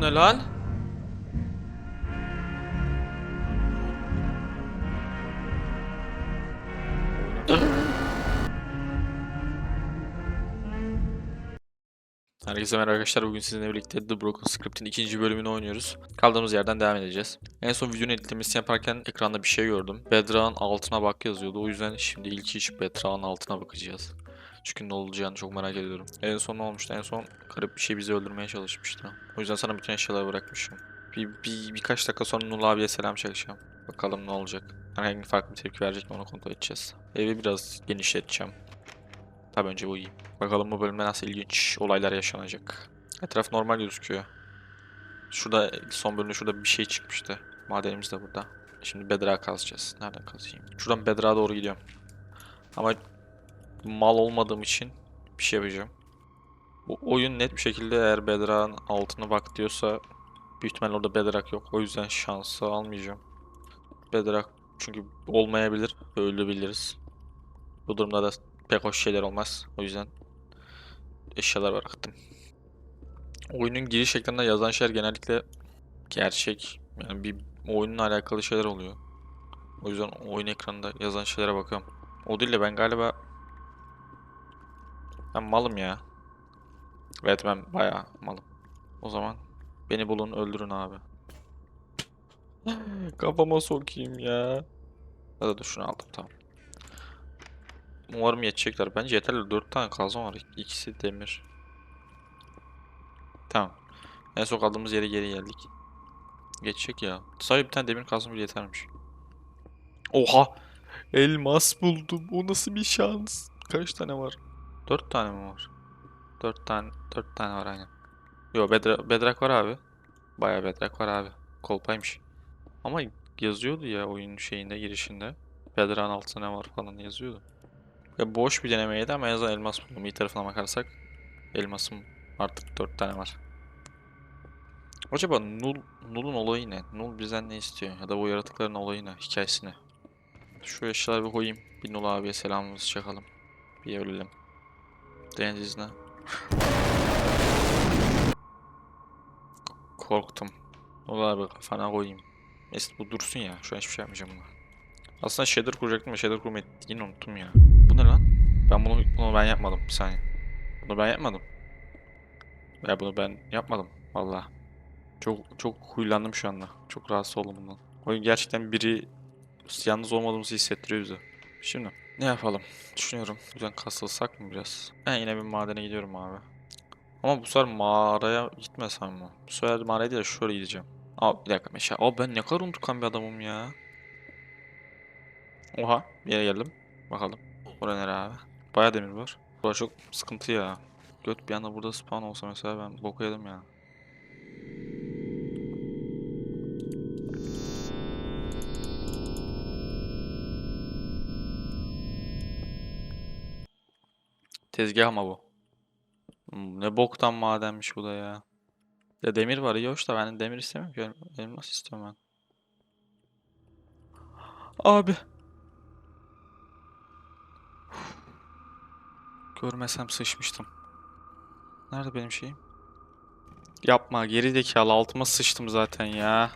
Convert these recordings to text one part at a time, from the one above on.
Ne lan? Herkese merhaba arkadaşlar. Bugün sizinle birlikte The Broken Script'in ikinci bölümünü oynuyoruz. Kaldığımız yerden devam edeceğiz. En son videonun editlemesini yaparken ekranda bir şey gördüm. Bedrock'ın altına bak yazıyordu. O yüzden şimdi ilk iş Bedrock'ın altına bakacağız. Çünkü ne olacağını çok merak ediyorum. En son ne olmuştu? En son garip bir şey bizi öldürmeye çalışmıştı. O yüzden sana bütün eşyaları bırakmışım. Bir, bir birkaç dakika sonra Nul abiye selam çakacağım. Bakalım ne olacak. Herhangi farklı bir tepki verecek mi onu kontrol edeceğiz. Evi biraz genişleteceğim. Tabii önce bu iyi. Bakalım bu bölümde nasıl ilginç olaylar yaşanacak. Etraf normal gözüküyor. Şurada son bölümde şurada bir şey çıkmıştı. Madenimiz de burada. Şimdi bedrock kazacağız. Nereden kazayım? Şuradan bedrock'a doğru gidiyorum. Ama mal olmadığım için bir şey yapacağım. Bu oyun net bir şekilde eğer bedrock'ın altına bak diyorsa büyük ihtimalle orada bedrock yok. O yüzden şansı almayacağım. Bedrock çünkü olmayabilir ölebiliriz. Bu durumda da pek hoş şeyler olmaz. O yüzden eşyalar bıraktım. Oyunun giriş ekranında yazan şeyler genellikle gerçek. Yani bir oyunla alakalı şeyler oluyor. O yüzden oyun ekranında yazan şeylere bakıyorum. O değil de ben galiba ben malım ya. Evet ben bayağı malım. O zaman beni bulun öldürün abi. Kafama sokayım ya. Hadi dur şunu aldım tamam. Umarım yetecekler. Bence yeterli. 4 tane kazma var. İkisi demir. Tamam. En son kaldığımız yere geri geldik. Geçecek ya. Sadece bir tane demir kazma bile yetermiş. Oha! Elmas buldum. O nasıl bir şans? Kaç tane var? 4 tane mi var? 4 tane 4 tane var aynen. Yo bedra bedrak var abi. Bayağı bedrak var abi. Kolpaymış. Ama yazıyordu ya oyun şeyinde girişinde. Bedrak'ın altında ne var falan yazıyordu. Ya boş bir denemeydi ama en azından elmas buldum. İyi tarafına bakarsak elmasım artık 4 tane var. Acaba Null, Null'un olayı ne? Null bizden ne istiyor? Ya da bu yaratıkların olayı ne? Hikayesi ne? Şu eşyaları bir koyayım. Bir Null abiye selamımızı çakalım. Bir ölelim. Deniz izne. Korktum. Null abi kafana koyayım. Neyse bu dursun ya. Şu an hiçbir şey yapmayacağım buna. Aslında shader kuracaktım ve shader kurmayı yine unuttum ya. Bu ne lan? Ben bunu, bunu ben yapmadım. Bir saniye. Bunu ben yapmadım. Ya bunu ben yapmadım. Vallahi. Çok çok huylandım şu anda. Çok rahatsız oldum bundan. Oyun gerçekten biri yalnız olmadığımızı hissettiriyor bize. Şimdi ne yapalım? Düşünüyorum. Güzel kasılsak mı biraz? Ben yine bir madene gidiyorum abi. Ama bu sefer mağaraya gitmesem mi? Bu sefer mağaraya değil de şöyle gideceğim. Aa bir dakika meşale. Aa ben ne kadar unutkan bir adamım ya. Oha bir yere geldim. Bakalım. Bura nere abi? Baya demir var. Bura çok sıkıntı ya. Göt bir anda burada spawn olsa mesela ben boku yedim ya. Tezgah ama bu. Hmm, ne boktan madenmiş bu da ya. Ya demir var iyi hoş da ben demir istemiyorum ki. El- Elmas istiyorum ben. Abi. Görmesem sıçmıştım. Nerede benim şeyim? Yapma geri zekalı altıma sıçtım zaten ya.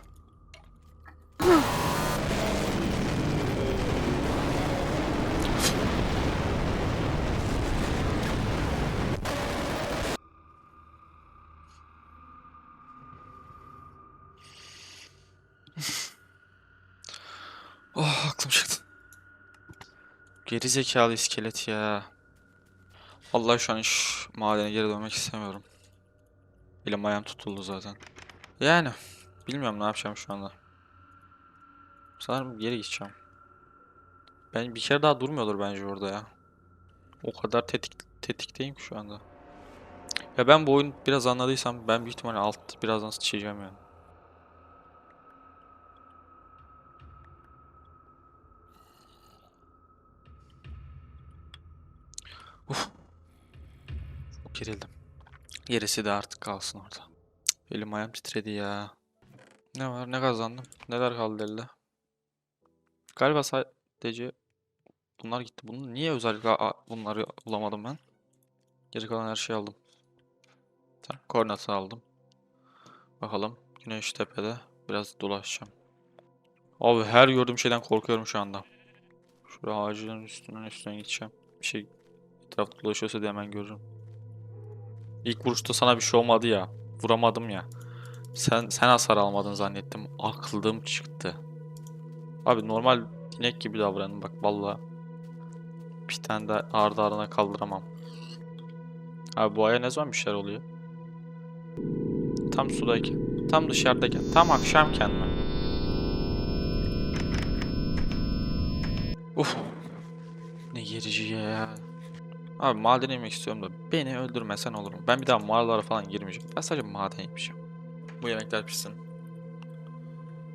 Aklım çıktı. Geri zekalı iskelet ya. Vallahi şu an hiç madene geri dönmek istemiyorum. Elim ayağım tutuldu zaten. Yani bilmiyorum ne yapacağım şu anda. Sanırım geri gideceğim. Ben bir kere daha durmuyordur bence orada ya. O kadar tetik tetikteyim şu anda. Ya ben bu oyun biraz anladıysam ben büyük ihtimalle alt birazdan sıçacağım yani. Gerildim. Gerisi de artık kalsın orada. Elim ayağım titredi ya. Ne var ne kazandım? Neler kaldı elde? Galiba sadece bunlar gitti. Bunu niye özellikle bunları bulamadım ben? Geri kalan her şeyi aldım. Tamam, koordinatı aldım. Bakalım. Güneş tepede. Biraz dolaşacağım. Abi her gördüğüm şeyden korkuyorum şu anda. Şuraya ağacın üstünden üstüne gideceğim. Bir şey etrafta dolaşıyorsa diye hemen görürüm. İlk vuruşta sana bir şey olmadı ya. Vuramadım ya. Sen sen hasar almadın zannettim. Aklım çıktı. Abi normal inek gibi davranın bak valla. Bir tane de ardı ardına kaldıramam. Abi bu aya ne zaman bir şeyler oluyor? Tam sudayken, tam dışarıdayken, tam akşamken mi? Uf. Ne gerici ya. Abi maden inmek istiyorum da beni öldürmesen olur mu? Ben bir daha mağaralara falan girmeyeceğim. Ben sadece maden inmişim. Bu yemekler pişsin.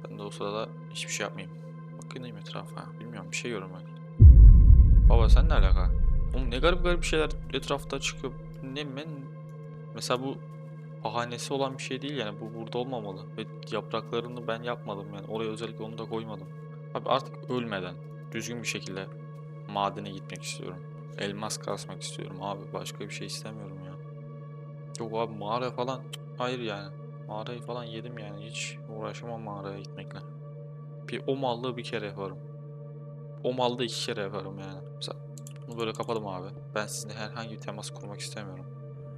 Ben de o sırada hiçbir şey yapmayayım. Bakayım etrafa. Bilmiyorum bir şey yiyorum ben. Baba sen ne alaka? Oğlum ne garip garip şeyler etrafta çıkıyor. Ne ben... Mesela bu bahanesi olan bir şey değil yani. Bu burada olmamalı. Ve yapraklarını ben yapmadım yani. Oraya özellikle onu da koymadım. Abi artık ölmeden düzgün bir şekilde madene gitmek istiyorum. Elmas kasmak istiyorum abi. Başka bir şey istemiyorum ya. Yok abi mağara falan. Hayır yani. Mağarayı falan yedim yani. Hiç uğraşamam mağaraya gitmekle. Bir o mallığı bir kere yaparım. O mallığı iki kere yaparım yani. Mesela bunu böyle kapadım abi. Ben sizinle herhangi bir temas kurmak istemiyorum.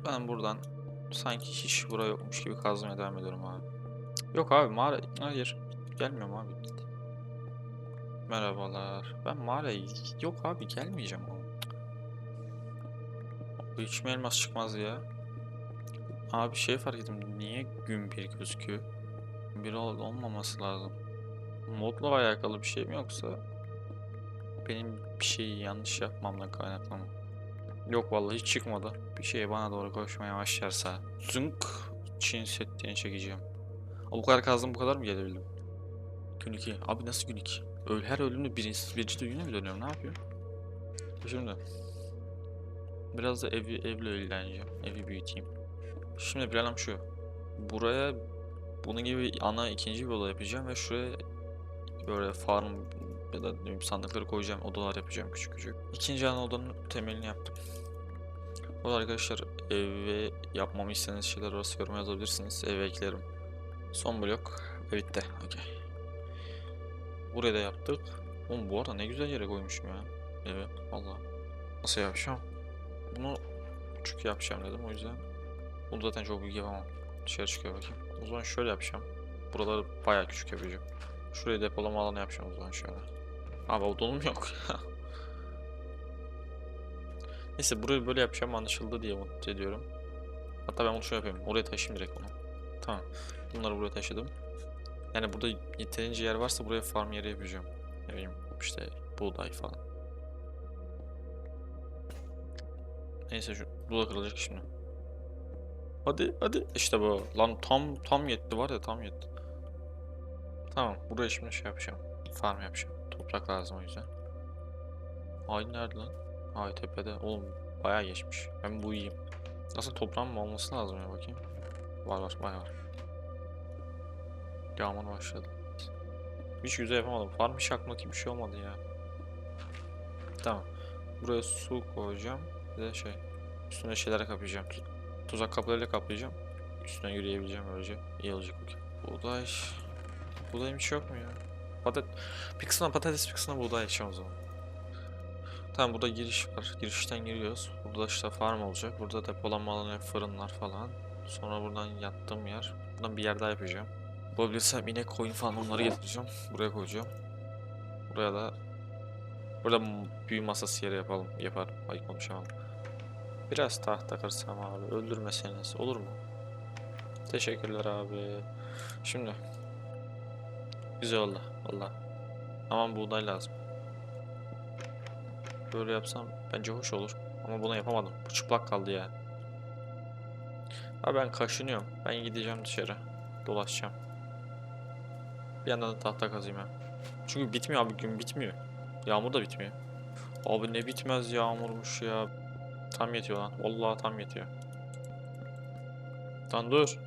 Ben buradan sanki hiç bura yokmuş gibi kazmaya devam ediyorum abi. Yok abi mağara... Hayır. Gelmiyorum abi. Merhabalar. Ben mağaraya... Yok abi gelmeyeceğim oğlum. Bu hiç mi elmas çıkmaz ya? Abi şey fark ettim. Niye gün bir gözüküyor? Bir ol olmaması lazım. Modla alakalı bir şey mi yoksa benim bir şeyi yanlış yapmamla kaynaklı? Yok vallahi hiç çıkmadı. Bir şey bana doğru koşmaya başlarsa zınk Çin settiğini çekeceğim. Ama bu kadar kazdım bu kadar mı gelebildim? Gün 2. Abi nasıl gün 2? Öl her ölümde birinci, birinci düğüne mi dönüyorum? Ne yapıyor? Şimdi biraz da evi, evle ilgileneceğim. Evi büyüteyim. Şimdi planım şu. Buraya bunun gibi ana ikinci bir oda yapacağım ve şuraya böyle farm ya da sandıkları koyacağım. Odalar yapacağım küçük küçük. İkinci ana odanın temelini yaptım. Bu arkadaşlar eve yapmamı istediğiniz şeyler orası yoruma yazabilirsiniz. Eve eklerim. Son blok ve bitti. Okey. Buraya da yaptık. Oğlum bu arada ne güzel yere koymuşum ya. Evet valla. Nasıl yapacağım? Bunu küçük yapacağım dedim o yüzden. Bunu zaten çok büyük yapamam. Dışarı çıkıyor bakayım. O zaman şöyle yapacağım. Buraları bayağı küçük yapacağım. Şuraya depolama alanı yapacağım o zaman şöyle. Abi odunum yok ya. Neyse burayı böyle yapacağım anlaşıldı diye umut ediyorum. Hatta ben bunu şöyle yapayım. Oraya taşıyayım direkt bunu. Tamam. Bunları buraya taşıdım. Yani burada yeterince yer varsa buraya farm yeri yapacağım. Ne bileyim işte buğday falan. Neyse şu bu da kırılacak şimdi. Hadi hadi işte bu. Lan tam tam yetti var ya tam yetti. Tamam buraya şimdi şey yapacağım. Farm yapacağım. Toprak lazım o yüzden. Ay nerede lan? Ay tepede. Oğlum bayağı geçmiş. Ben bu iyiyim. Nasıl toprağım mı olması lazım ya bakayım. Var var bayağı var. Yağmur başladı. Hiç güzel yapamadım. Farm hiç aklıma bir şey olmadı ya. Tamam. Buraya su koyacağım. Bir de şey. Üstüne şeyler kapayacağım. Tu- Tuzak kapılarıyla kaplayacağım. Üstüne yürüyebileceğim böylece. İyi olacak okey. Buğday. Buğdayım hiç yok mu ya? Patat bir kısmına patates bir kısmına buğday ekeceğim o zaman. Tamam burada giriş var. Girişten giriyoruz. Burada işte farm olacak. Burada depolama alanı, fırınlar falan. Sonra buradan yattığım yer. Buradan bir yer daha yapacağım. Bulabilirsem inek, koyun falan onları getireceğim. Buraya koyacağım. Buraya da Burada büyü masası yeri yapalım. Yaparım. Ay konuşamam. Biraz tahta kırsam abi. Öldürmeseniz olur mu? Teşekkürler abi. Şimdi. Güzel oldu. Valla. Aman buğday lazım. Böyle yapsam bence hoş olur. Ama bunu yapamadım. Bu çıplak kaldı ya. Abi ben kaşınıyorum. Ben gideceğim dışarı. Dolaşacağım. Bir yandan da tahta kazayım hem. Çünkü bitmiyor abi gün bitmiyor. Yağmur da bitmiyor. Abi ne bitmez yağmurmuş ya. Tam yetiyor lan. Vallahi tam yetiyor. Lan dur.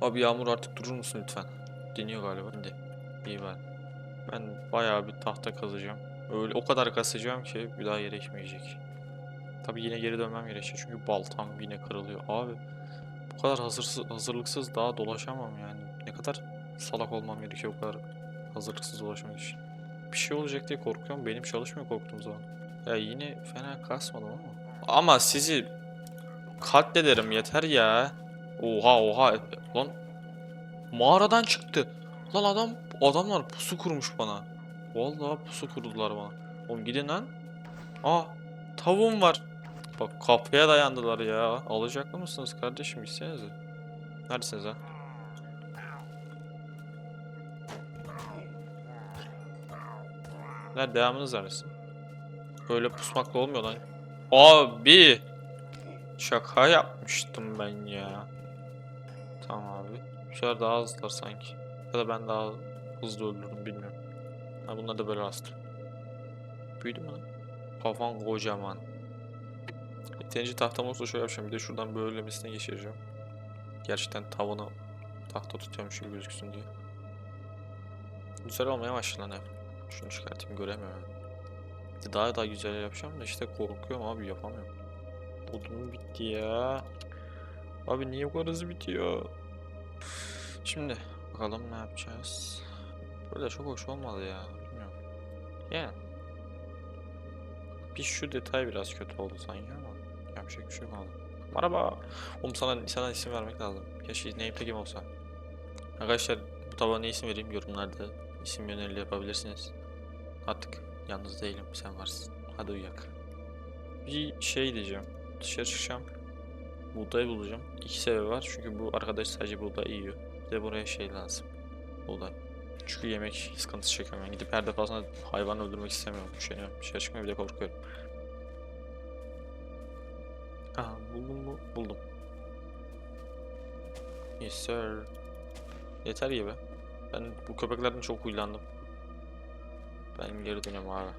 Abi yağmur artık durur musun lütfen? Deniyor galiba. Şimdi. İyi ben. Ben bayağı bir tahta kazacağım. Öyle o kadar kasacağım ki bir daha gerekmeyecek. Tabii yine geri dönmem gerekecek çünkü baltam yine kırılıyor. Abi Bu kadar hazırsız, hazırlıksız daha dolaşamam yani. Ne kadar salak olmam gerekiyor bu kadar hazırlıksız dolaşmak için. Bir şey olacak diye korkuyorum. Benim çalışmıyor korktuğum zaman. Ya yine fena kasmadım ama. Ama sizi katlederim yeter ya. Oha oha. Lan mağaradan çıktı. Lan adam adamlar pusu kurmuş bana. Vallahi pusu kurdular bana. Oğlum gidin lan. Aa tavuğum var. Bak kapıya dayandılar ya. Alacaklı mısınız kardeşim gitsenize. Neredesiniz ha? Nerede devamınız neredesin? Böyle pusmakla olmuyor lan. Abi! Şaka yapmıştım ben ya. Tamam abi. Bu sefer daha hızlılar sanki. Ya da ben daha hızlı öldürdüm bilmiyorum. Ha bunlar da böyle hasta. Büyüdü mü lan? Kafan kocaman. Yeterince tahtam olsa şöyle yapacağım. Bir de şuradan böylemesine geçireceğim. Gerçekten tavanı tahta tutuyormuş gibi gözüksün diye. Güzel olmaya başladı hep. Şunu çıkartayım göremiyorum. Daha daha güzel yapacağım da işte korkuyorum abi yapamıyorum. Odunum bitti ya. Abi niye bu hızlı bitiyor? Şimdi bakalım ne yapacağız. Böyle çok hoş olmadı ya. Bilmiyorum. Yani. Bir şu detay biraz kötü oldu sanki ama yapacak bir şey abi. Merhaba. Oğlum sana, sana isim vermek lazım. Keşke name tag'im olsa. Arkadaşlar bu tabağa ne isim vereyim yorumlarda isim yöneli yapabilirsiniz. Artık yalnız değilim sen varsın. Hadi uyak. Bir şey diyeceğim. Dışarı çıkacağım. Buğday bulacağım. İki sebebi var. Çünkü bu arkadaş sadece buğday yiyor. Bir de buraya şey lazım. Buğday. Çünkü yemek sıkıntısı çekiyorum. Yani gidip her defasında hayvan öldürmek istemiyorum. Üşeniyorum. Dışarı çıkmaya bir de korkuyorum. Aha buldum mu? Buldum. Yes sir. Yeter gibi. Ben bu köpeklerden çok huylandım. Ben geri dönüyorum abi.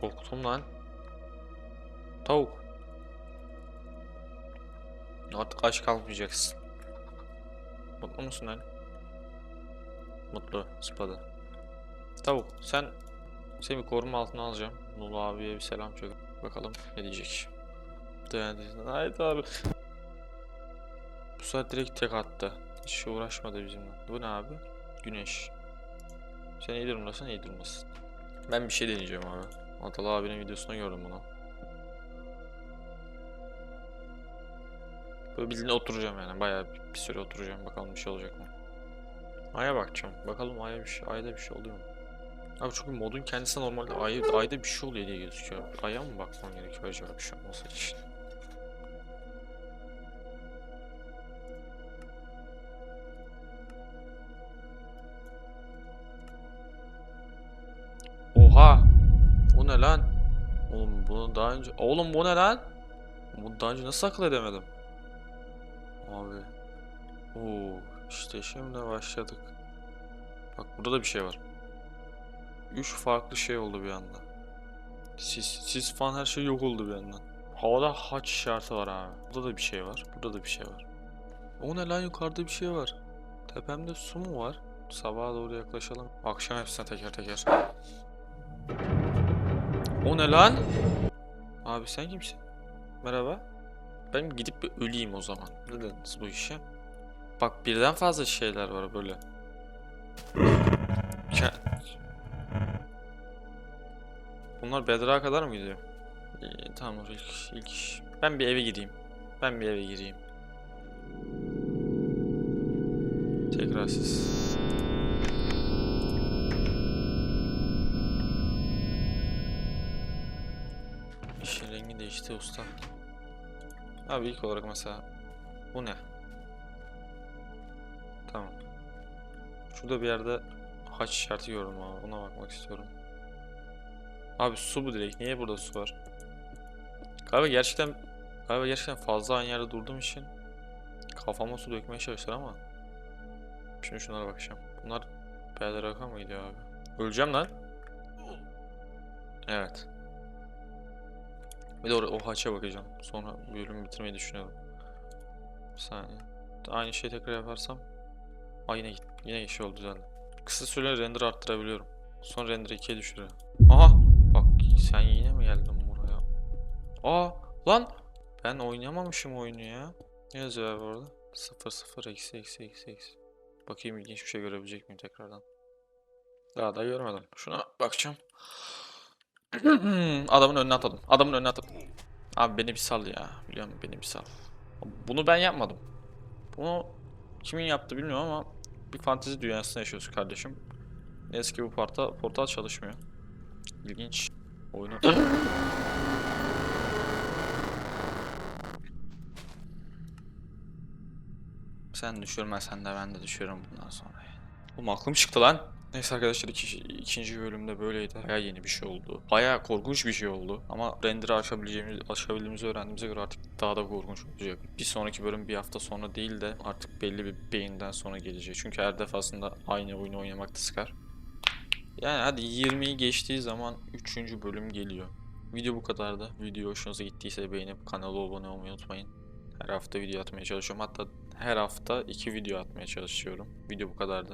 Korktum lan. Tavuk. Artık aç kalmayacaksın. Mutlu musun lan? Mutlu. Spada. Tavuk sen seni koruma altına alacağım. Nulu abiye bir selam çök. Bakalım ne diyecek. Haydi abi. Bu sefer direkt tek attı. Hiç uğraşmadı bizimle. Bu ne abi? Güneş. Sen iyi durumdasın, iyi durumdasın. Ben bir şey deneyeceğim abi. Atalı abinin videosunda gördüm bunu. Böyle bildiğin oturacağım yani. Bayağı bir, bir süre oturacağım. Bakalım bir şey olacak mı? Aya bakacağım. Bakalım aya bir şey, ayda bir şey oluyor mu? Abi çünkü modun kendisi normalde ay, ayda bir şey oluyor diye gözüküyor. Aya mı bakmam gerekiyor acaba bir şey olması için? Bunu daha önce... Oğlum bu ne lan? Bunu daha önce nasıl akıl edemedim? Abi. Oo, işte şimdi başladık. Bak burada da bir şey var. Üç farklı şey oldu bir anda. Sis, sis falan her şey yok oldu bir anda. Havada haç işareti var abi. Burada da bir şey var. Burada da bir şey var. O ne lan yukarıda bir şey var. Tepemde su mu var? Sabaha doğru yaklaşalım. Akşam hepsine teker teker. O ne lan? Abi sen kimsin? Merhaba. Ben gidip bir öleyim o zaman. Ne dediniz bu işe? Bak birden fazla şeyler var böyle. Bunlar Bedrock'a kadar mı gidiyor? İyi, tamam ilk, ilk. Ben bir eve gireyim. Ben bir eve gireyim. Tekrar siz. Değişti usta. Abi ilk olarak mesela bu ne? Tamam. Şurada bir yerde haç işareti gördüm abi. Ona bakmak istiyorum. Abi su bu direkt. Niye burada su var? Galiba gerçekten galiba gerçekten fazla aynı yerde durduğum için kafama su dökmeye çalıştılar ama şimdi şunlara bakacağım. Bunlar Bedrock'a mı gidiyor abi? Öleceğim lan. Evet. Bir de o, haça bakacağım. Sonra bölümü bitirmeyi düşünüyorum. Bir saniye. Aynı şeyi tekrar yaparsam Aa yine. Yine şey oldu düzeldi. Kısa süreli render arttırabiliyorum. Son render 2'ye düşürüyor. Aha! Bak sen yine mi geldin buraya? Aa! Lan ben oynamamışım oyunu ya. Ne yazıyor abi orada? 0 0 eksi eksi eksi eksi. Bakayım ilginç bir şey görebilecek miyim tekrardan. Daha da görmedim. Şuna bakacağım. Adamın önüne atladım. Adamın önüne atladım. Abi beni bir sal ya. Biliyor musun? Beni bir sal. Bunu ben yapmadım. Bunu kimin yaptı bilmiyorum ama bir fantezi dünyasında yaşıyoruz kardeşim. Ne yazık ki bu portal, portal çalışmıyor. İlginç. Oyunu... Sen düşürmesen de ben de düşüyorum bundan sonra. Oğlum aklım çıktı lan. Neyse arkadaşlar iki, ikinci bölümde böyleydi. Baya yeni bir şey oldu. Baya korkunç bir şey oldu. Ama render'ı aşabileceğimiz, aşabildiğimizi öğrendiğimize göre artık daha da korkunç olacak. Bir sonraki bölüm bir hafta sonra değil de artık belli bir beyinden sonra gelecek. Çünkü her defasında aynı oyunu oynamakta sıkar. Yani hadi 20'yi geçtiği zaman 3. bölüm geliyor. Video bu kadardı. Video hoşunuza gittiyse beğenip kanala abone olmayı unutmayın. Her hafta video atmaya çalışıyorum. Hatta her hafta iki video atmaya çalışıyorum. Video bu kadardı.